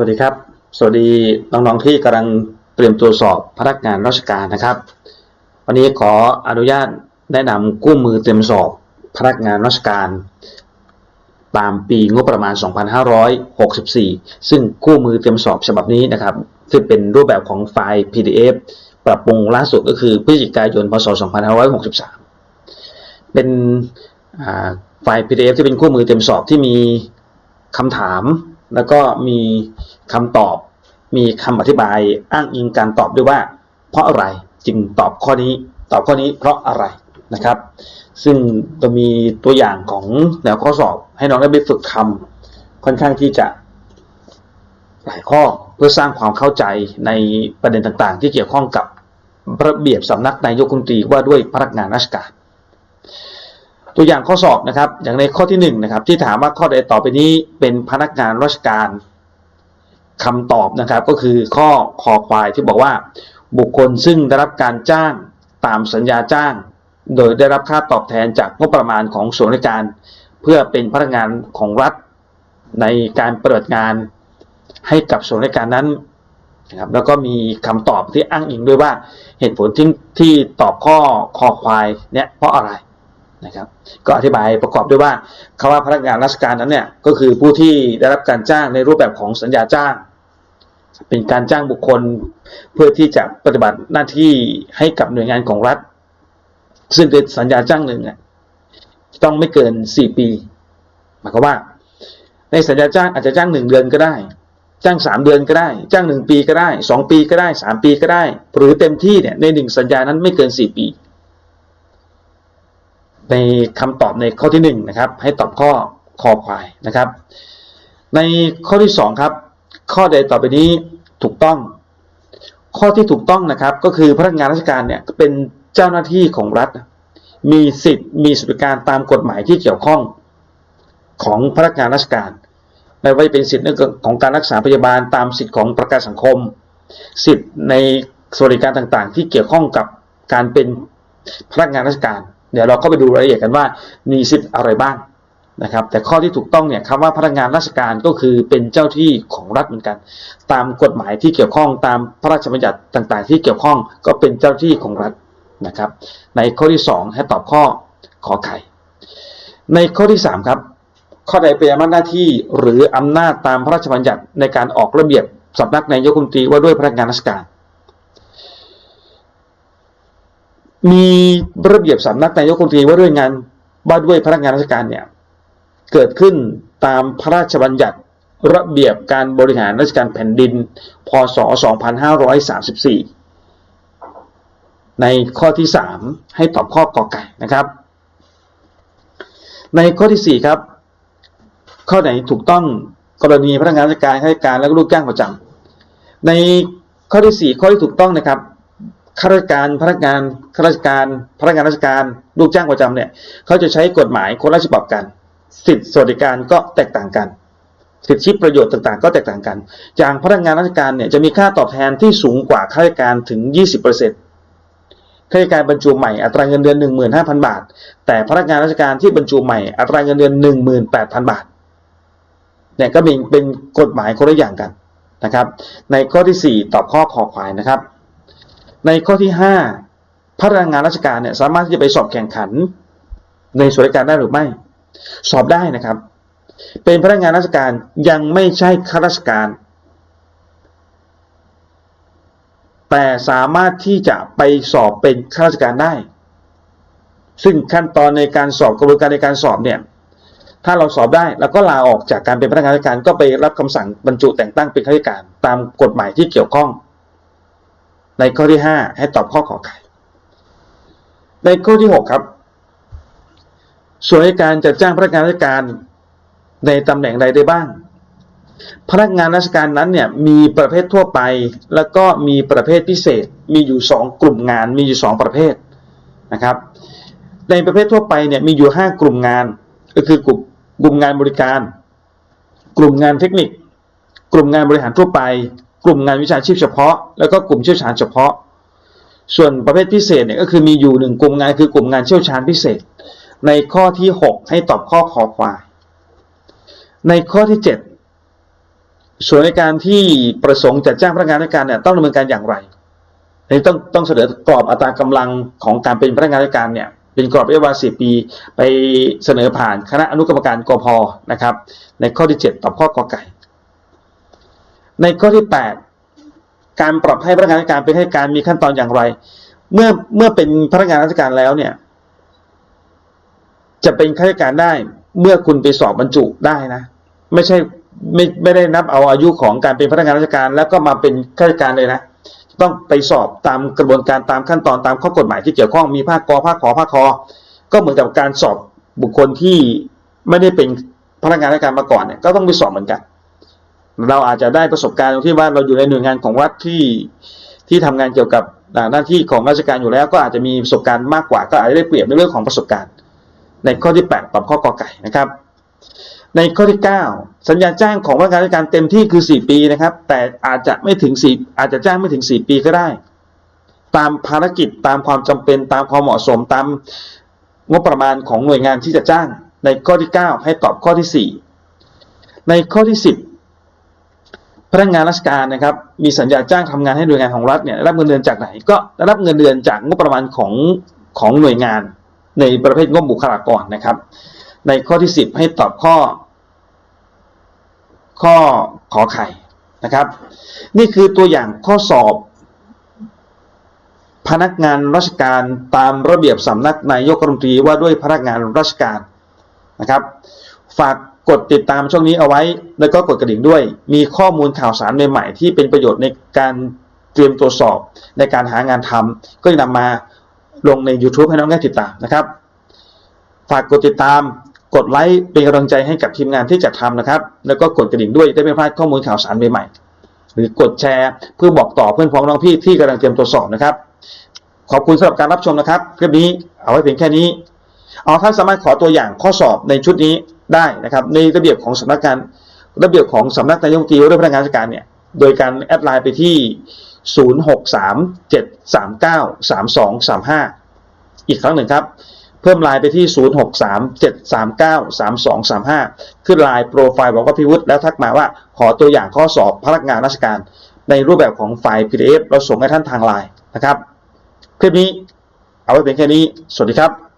วัสดีครับ สวัสดีน้องๆที่กำลังเตรียมตัวสอบพนักงานราชการนะครับ วันนี้ขออนุญาตแนะนำกู้มือเตรียมสอบพนักงานราชการ ตามปีงบประมาณ 2564 ซึ่งคู่มือเตรียมสอบฉบับนี้นะครับซึ่งเป็นรูปแบบของไฟล์ PDF ปรับปรุงล่าสุดก็คือพฤศจิกายน พศ 2563 เป็นไฟล์ PDF ที่เป็นคู่มือเตรียมสอบที่มีคำถาม แล้วก็มีคำตอบ มีคำอธิบายอ้างอิงการตอบด้วยว่า เพราะอะไรจึงตอบข้อนี้ ตอบข้อนี้เพราะอะไรนะครับ ซึ่งจะมีตัวอย่างของแนวข้อสอบ ให้น้องได้ไปฝึกทำค่อนข้างที่จะหลายข้อเพื่อสร้างความเข้าใจในประเด็นต่างๆ ที่เกี่ยวข้องกับระเบียบสำนักนายกรัฐมนตรีว่าด้วยพนักงานราชการ ตัวอย่างข้อสอบนะครับ อย่างในข้อที่หนึ่งนะครับที่ถามว่าข้อใดต่อไปนี้เป็นพนักงานราชการคำตอบนะครับก็คือข้อคอควายที่บอกว่า บุคคลซึ่งได้รับการจ้างตามสัญญาจ้าง โดยได้รับค่าตอบแทนจากงบประมาณของส่วนราชการ เพื่อเป็นพนักงานของรัฐในการปฏิบัติงานให้กับส่วนราชการนั้นนะครับแล้วก็มีคำตอบที่อ้างอิงด้วยว่าเหตุผลที่ที่ตอบข้อคอควายเนี่ยเพราะอะไร นะครับ ก็อธิบายประกอบด้วยว่าคำว่าพนักงานราชการนั้นเนี่ยก็คือผู้ที่ได้รับการจ้างในรูปแบบของสัญญาจ้าง เป็นการจ้างบุคคลเพื่อที่จะปฏิบัติหน้าที่ให้กับหน่วยงานของรัฐ ซึ่งเป็นสัญญาจ้างหนึ่งอะต้องไม่เกินสี่ปี หมายความว่า ในสัญญาจ้างอาจจะจ้างหนึ่งเดือนก็ได้ จ้างสามเดือนก็ได้ จ้างหนึ่งปีก็ได้สองปีก็ได้สามปีก็ได้ หรือเต็มที่เนี่ยในหนึ่งสัญญานั้นไม่เกินสี่ปี ในคำตอบในข้อที่หนึ่งนะครับให้ตอบข้อคอควายนะครับ ในข้อที่สองครับ ข้อใดต่อไปนี้ถูกต้อง ข้อที่ถูกต้องนะครับ ก็คือพนักงานราชการเนี่ยเป็นเจ้าหน้าที่ของรัฐ มีสิทธิ์มีสวัสดิการตามกฎหมายที่เกี่ยวข้องของพนักงานราชการ ไม่ว่าจะเป็นสิทธิ์เรื่องของการรักษาพยาบาลตามสิทธิ์ของประกันสังคม สิทธิ์ในสวัสดิการต่างๆ ที่เกี่ยวข้องกับการเป็นพนักงานราชการ เดี๋ยวเราก็ไปดูรายละเอียดกันว่ามีสิทธิ์อะไรบ้างนะครับ แต่ข้อที่ถูกต้องเนี่ยคำว่าพนักงานราชการก็คือเป็นเจ้าที่ของรัฐเหมือนกัน ตามกฎหมายที่เกี่ยวข้องตามพระราชบัญญัติต่างๆ ที่เกี่ยวข้องก็เป็นเจ้าที่ของรัฐนะครับ ในข้อที่ 2 ให้ตอบข้อขอไข่ ในข้อที่ 3 ครับ ข้อใดเป็นอำนาจหน้าที่หรืออำนาจตามพระราชบัญญัติในการออกระเบียบสำนักนายกรัฐมนตรีว่าด้วยพนักงานราชการ มีระเบียบสำนักนายกรัฐมนตรีว่าด้วยงานว่าด้วยพนักงานราชการเนี่ยเกิดขึ้นตามพระราชบัญญัติระเบียบการบริหารราชการแผ่นดิน พศ 2534 ในข้อที่ 3 ให้ตอบข้อกอไก่นะครับ ในข้อที่ 4 ครับ ข้อไหนถูกต้องกรณีพนักงานราชการข้าราชการและลูกจ้างประจำในข้อที่ 4 ข้อที่ถูกต้องนะครับ ข้าราชการพนักงานข้าราชการพนักงานราชการลูกจ้างประจำเนี่ยเขาจะใช้กฎหมายคนละฉบับกัน สิทธิสวัสดิการก็แตกต่างกัน สิทธิประโยชน์ต่างๆ ก็แตกต่างกันอย่างพนักงานราชการเนี่ยจะมีค่าตอบแทนที่สูงกว่าข้าราชการถึง 20%ข้าราชการบรรจุใหม่อัตราเงินเดือน 15,000 บาท แต่พนักงานราชการที่บรรจุใหม่อัตราเงินเดือน 18,000 บาทเนี่ยก็มีเป็นกฎหมายคนละอย่างกันนะครับ ในข้อที่ 4 ตอบข้อขอควายนะครับ ในข้อที่ 5 พนักงานราชการเนี่ยสามารถที่จะไปสอบแข่งขัน ในส่วนราชการได้หรือไม่ สอบได้นะครับ เป็นพนักงานราชการยังไม่ใช่ข้าราชการ แต่สามารถที่จะไปสอบเป็นข้าราชการได้ ซึ่งขั้นตอนในการสอบกระบวนการในการสอบเนี่ยถ้าเราสอบได้แล้วก็ลาออกจากการเป็นพนักงานราชการก็ไปรับคำสั่งบรรจุแต่งตั้งเป็นข้าราชการตามกฎหมายที่เกี่ยวข้อง ในข้อที่5ให้ตอบข้อขอไข่ ในข้อที่6ครับ ส่วนราชการจะจ้างพนักงานราชการในตำแหน่งใดได้บ้าง พนักงานราชการนั้นเนี่ยมีประเภททั่วไป แล้วก็มีประเภทพิเศษ มีอยู่2กลุ่มงาน มีอยู่2ประเภทนะครับ ในประเภททั่วไปเนี่ยมีอยู่5กลุ่มงาน ก็คือกลุ่มกลุ่มงานบริการ กลุ่มงานเทคนิค กลุ่มงานบริหารทั่วไป กลุ่มงานวิชาชีพเฉพาะ แล้วก็กลุ่มเชี่ยวชาญเฉพาะ ส่วนประเภทพิเศษเนี่ยก็คือมีอยู่หนึ่งกลุ่มงานคือกลุ่มงานเชี่ยวชาญพิเศษ ในข้อที่ 6 ให้ตอบข้อคอควาย ในข้อที่ส่วนในการที่ประสงค์จะจ้างพนักงานราชการเนี่ยต้องดำเนินการอย่างไรนนี้ต้องต้องเสนอกรอบอัตรากำลังของการเป็นพนักงานราชการเนี่ยเป็นกรอบระยะเวลา4ปี ไปเสนอผ่านคณะอนุกรรมการกพนะครับ ในข้อที่ 7 ตอบข้อกอไก่ ในข้อที่ 8 การปรับให้พนักงานราชการเป็นข้าราชการมีขั้นตอนอย่างไร เมื่อเมื่อเป็นพนักงานราชการแล้วเนี่ย จะเป็นข้าราชการได้ เมื่อคุณไปสอบบรรจุได้นะ ไม่ใช่ไม่ไม่ได้นับเอาอายุของการเป็นพนักงานราชการ แล้วก็มาเป็นข้าราชการเลยนะต้องไปสอบตามกระบวนการตามขั้นตอนตามข้อกฎหมายที่เกี่ยวข้องมีภาคกอภาคขอภาคคอก็เหมือนกับการสอบบุคคลที่ไม่ได้เป็นพนักงานราชการมาก่อนเนี่ยก็ต้องไปสอบเหมือนกัน เราอาจจะได้ประสบการณ์ตรงที่ว่าเราอยู่ในหน่วยงานของรัฐที่ที่ทำงานเกี่ยวกับหน้าที่ของราชการอยู่แล้ว ก็อาจจะมีประสบการณ์มากกว่า ก็อาจจะได้เปรียบในเรื่องของประสบการณ์ ในข้อที่ 8 ตอบข้อกอไก่นะครับ ในข้อที่ 9 สัญญาจ้างของพนักานราชการเต็มที่คือ 4 ปีนะครับ แต่อาจจะไม่ถึง 4 อาจจะจ้างไม่ถึง 4 ปีก็ได้ ตามภารกิจตามความจำเป็นตามความเหมาะสมตามงบประมาณของหน่วยงานที่จะจ้าง ในข้อที่ 9 ให้ตอบข้อที่ 4 ในข้อที่ 10 พนักงานราชการนะครับมีสัญญาจ้างทำงานให้หน่วยงานของรัฐเนี่ยรับเงินเดือนจากไหนก็รับเงินเดือนจากงบประมาณของของหน่วยงานในประเภทงบบุคลากรนะครับ ในข้อที่ 10 ให้ตอบข้อ ข้อขอไข่นะครับ นี่คือตัวอย่างข้อสอบ พนักงานราชการตามระเบียบสำนักนายกรัฐมนตรีว่าด้วยพนักงานราชการนะครับ ฝาก กดติดตามช่องนี้เอาไว้ แล้วก็กดกระดิ่งด้วย มีข้อมูลข่าวสารใหม่ๆ ที่เป็นประโยชน์ในการเตรียมตัวสอบในการหางานทำก็จะนำมาลงใน YouTube ให้น้องได้ติดตามนะครับ ฝากกดติดตาม กดไลค์เป็นกำลังใจให้กับทีมงานที่จะทำนะครับ แล้วก็กดกระดิ่งด้วยได้ไม่พลาดข้อมูลข่าวสารใหม่ๆหรือกดแชร์เพื่อบอกต่อเพื่อนพ้องน้องพี่ที่กำลังเตรียมตัวสอบนะครับ ขอบคุณสำหรับการรับชมนะครับคลิปนี้เอาไว้เพียงแค่นี้เอาท่านสามารถขอตัวอย่างข้อสอบในชุดนี้ ได้นะครับ ในระเบียบของสำนักงานระเบียบของสำนักนายกรัฐมนตรีว่าด้วยพนักงานราชการเนี่ยโดยการแอดไลน์ไปที่ 0637393235 อีกครั้งหนึ่งครับ เพิ่มไลน์ไปที่ 0637393235 ขึ้นไลน์โปรไฟล์บอกว่าพิวุฒิแล้วทักมาว่าขอตัวอย่างข้อสอบพนักงานราชการ ในรูปแบบของไฟล์ PDF เราส่งให้ท่านทางไลน์นะครับ คลิปนี้เอาไว้เพียงแค่นี้ สวัสดีครับ